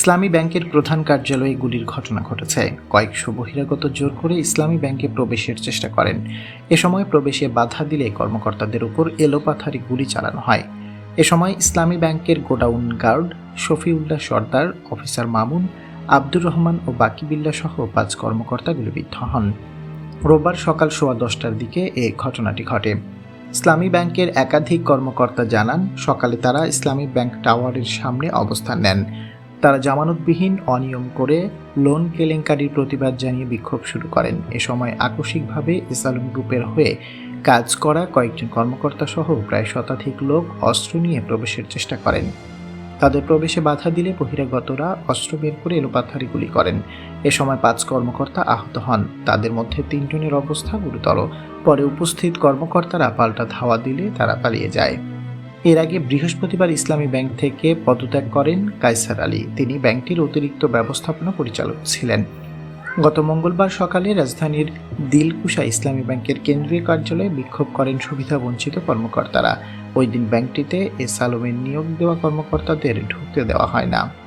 ইসলামী ব্যাংকের প্রধান কার্যালয়ে গুলির ঘটনা ঘটেছে। কয়েকশো বহিরাগত জোর করে ইসলামী ব্যাংকে প্রবেশের চেষ্টা করেন। এ সময় প্রবেশে বাধা দিলে কর্মকর্তাদের উপর এলোপাথারি গুলি চালানো হয়। এ সময় ইসলামী ব্যাংকের godown guard Shafiullah Sardar, officer Mamun, Abdur Rahman ও বাকিবিল্লা সহ পাঁচ কর্মকর্তা গুলিবিদ্ধ হন। রোববার সকাল সোয়া দশটার দিকে এ ঘটনাটি ঘটে। ইসলামী ব্যাংকের একাধিক কর্মকর্তা জানান, সকালে তারা ইসলামী ব্যাংক টাওয়ারের সামনে অবস্থান নেন। তারা জামানতবিহীন অনিয়ম করে লোন কেলেঙ্কারির প্রতিবাদ জানিয়ে বিক্ষোভ শুরু করেন। এ সময় আকস্মিকভাবে ইসালুম গ্রুপের হয়ে কাজ করা কয়েকজন কর্মকর্তা সহ প্রায় শতাধিক লোক অস্ত্র নিয়ে প্রবেশের চেষ্টা করেন। তাদের প্রবেশে বাধা দিলে বহিরাগতরা অস্ত্র বের করে এলোপাথারি গুলি করেন। এ সময় পাঁচ কর্মকর্তা আহত হন। তাদের মধ্যে তিনজনের অবস্থা গুরুতর। পরে উপস্থিত কর্মকর্তারা পাল্টা ধাওয়া দিলে তারা পালিয়ে যায়। এর আগে বৃহস্পতিবার ইসলামী ব্যাংক থেকে পদত্যাগ করেন কায়সার আলী। তিনি ব্যাংকটির অতিরিক্ত ব্যবস্থাপনা পরিচালক ছিলেন। গত মঙ্গলবার সকালে রাজধানীর দিলকুশা ইসলামী ব্যাংকের কেন্দ্রীয় কার্যালয়ে বিক্ষোভ করেন সুবিধা বঞ্চিত কর্মকর্তারা। ওই দিন ব্যাংকটিতে এস আলমের নিয়োগ দেওয়া কর্মকর্তাদের ঢুকতে দেওয়া হয় না।